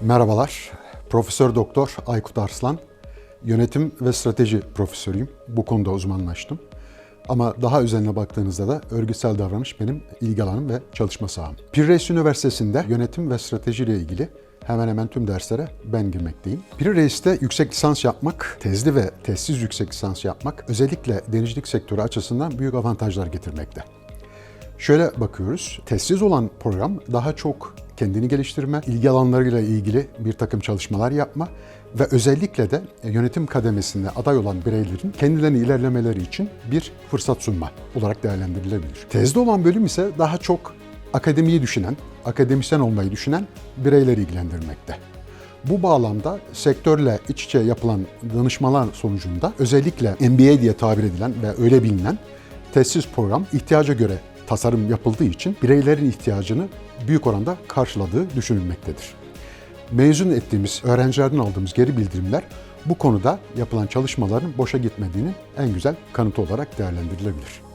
Merhabalar. Profesör Doktor Aykut Arslan. Yönetim ve strateji profesörüyüm. Bu konuda uzmanlaştım. Ama daha özenine baktığınızda da örgütsel davranış benim ilgi alanım ve çalışma saham. Pir Üniversitesi'nde yönetim ve strateji ile ilgili hemen hemen tüm derslere ben girmekteyim. Pir Reis'te yüksek lisans yapmak, tezli ve tezsiz yüksek lisans yapmak özellikle denizcilik sektörü açısından büyük avantajlar getirmekte. Şöyle bakıyoruz. Tezsiz olan program daha çok kendini geliştirme, ilgi alanlarıyla ilgili bir takım çalışmalar yapma ve özellikle de yönetim kademesinde aday olan bireylerin kendilerini ilerlemeleri için bir fırsat sunma olarak değerlendirilebilir. Tezde olan bölüm ise daha çok akademiyi düşünen, akademisyen olmayı düşünen bireyleri ilgilendirmekte. Bu bağlamda sektörle iç içe yapılan danışmalar sonucunda özellikle MBA diye tabir edilen ve öyle bilinen tesis program ihtiyaca göre tasarım yapıldığı için bireylerin ihtiyacını büyük oranda karşıladığı düşünülmektedir. Mezun ettiğimiz öğrencilerden aldığımız geri bildirimler bu konuda yapılan çalışmaların boşa gitmediğinin en güzel kanıtı olarak değerlendirilebilir.